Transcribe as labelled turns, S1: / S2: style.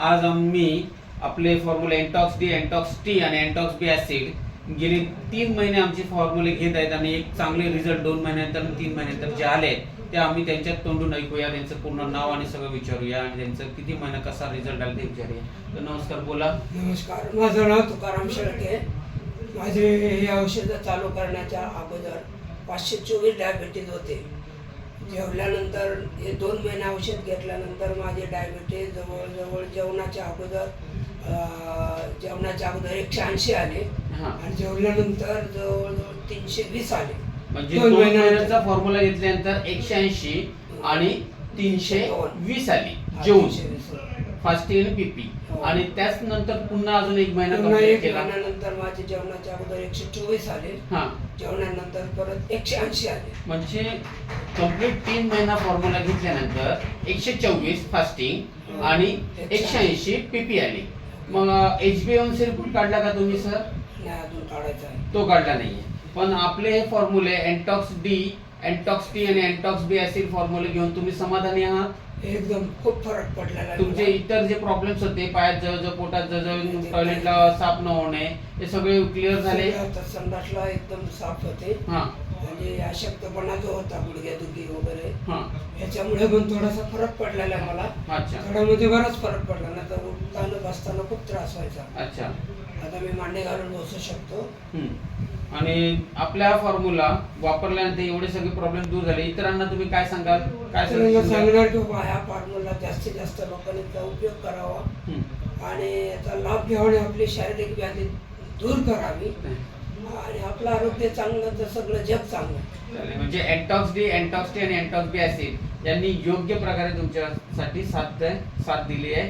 S1: आज आम्ही आपले फॉर्म्युले एन्टॉक्स डी एन्टॉक्स टी आणि एन्टॉक्स बी ऍसिड गेले तीन महिने आमचे फॉर्म्युले घेत आहेत आणि एक चांगले रिझल्ट दोन महिन्यानंतर तीन महिन्यानंतर जे आले ते आम्ही त्यांच्यात तोंडून ऐकूया त्यांचं पूर्ण नाव आणि सगळं विचारूया आणि त्यांचं किती महिना कसा रिझल्ट आला ते विचारूया. तर नमस्कार बोला.
S2: नमस्कार माझं नाव तुकाराम शेळके माझे हे औषधं चालू करण्याच्या अगोदर पाचशे चोवीस डायबिटीज होते. जेवल्यानंतर हे दोन महिने औषध घेतल्यानंतर माझे डायबिटीज जवळजवळ जेवणाच्या अगोदर जेवणाच्या अगोदर एकशे ऐंशी आले.
S1: हा.
S2: आणि जेवल्यानंतर जवळजवळ तीनशे वीस आले.
S1: म्हणजे
S2: दोन
S1: दोन
S2: महिन्यानंतर.
S1: महिन्याचा फॉर्म्युला घेतल्यानंतर एकशे ऐंशी आणि तीनशे वीस आली.
S2: हा,
S1: जेवून.
S2: 320.
S1: फास्टिंग आणि पीपी
S2: हो.
S1: आणि त्याच नंतर पुन्हा अजून एक महिना
S2: पुन्हा
S1: complete
S2: एक
S1: केला.
S2: महिन्यानंतर माझे जेवणाच्या अगोदर एकशे चोवीस आले.
S1: हा.
S2: जेवणानंतर परत एकशे ऐंशी आले.
S1: म्हणजे कंप्लीट तीन महिना फॉर्म्युला घेतल्यानंतर एकशे चोवीस फास्टिंग आणि एकशे ऐंशी पीपी आली. मग H B N C report काढला का तुम्ही सर
S2: नाही अजून काढायचा आहे.
S1: तो काढला नाहीये. पण आपले हे फॉर्म्युले एन्टॉक्स डी एन्टॉक्स टी आणि एन्टॉक्स बी ऍसिड फॉर्म्युले घेऊन तुम्ही समाधानी आहात?
S2: एकदम खूप फरक पडलेला
S1: तुमचे. इतर जे प्रॉब्लेम्स होते पायात जवळ पोटात जवळ टॉयलेटला साफ न होणे हे सगळे क्लिअर झाले?
S2: संडासला एकदम साफ होते.
S1: हा.
S2: म्हणजे अशक्तपणा जो होता गुडघ्यादुखी वगैरे
S1: हा.
S2: ह्याच्यामुळे पण थोडासा फरक पडलेला आहे मला.
S1: अच्छा.
S2: थोड्यामध्ये बराच फरक पडला ना तर उठताना बसताना खूप त्रास व्हायचा.
S1: अच्छा.
S2: आता मी मांडे घालून बसू शकतो
S1: हम्म. आणि आपल्या फॉर्म्युला वापरल्यानंतर एवढे सगळे प्रॉब्लेम दूर झाले इतरांना तुम्ही काय सांगाल काय
S2: तर मी? सांगणार की ह्या फॉर्म्युला जास्तीत जास्त लोकांनी त्याचा उपयोग करावा
S1: हम्म.
S2: आणि याचा लाभ घ्यावा आणि आपली शारीरिक व्याधी दूर करावी आणि आपलं आरोग्य चांगलं तर सगळं जग चांगलं
S1: चालेल. म्हणजे एन्टॉक्स डी एन्टॉक्स टी आणि एन्टॉक्स बी ऍसिड यांनी योग्य प्रकारे तुमच्यासाठी साथ साथ दिली आहे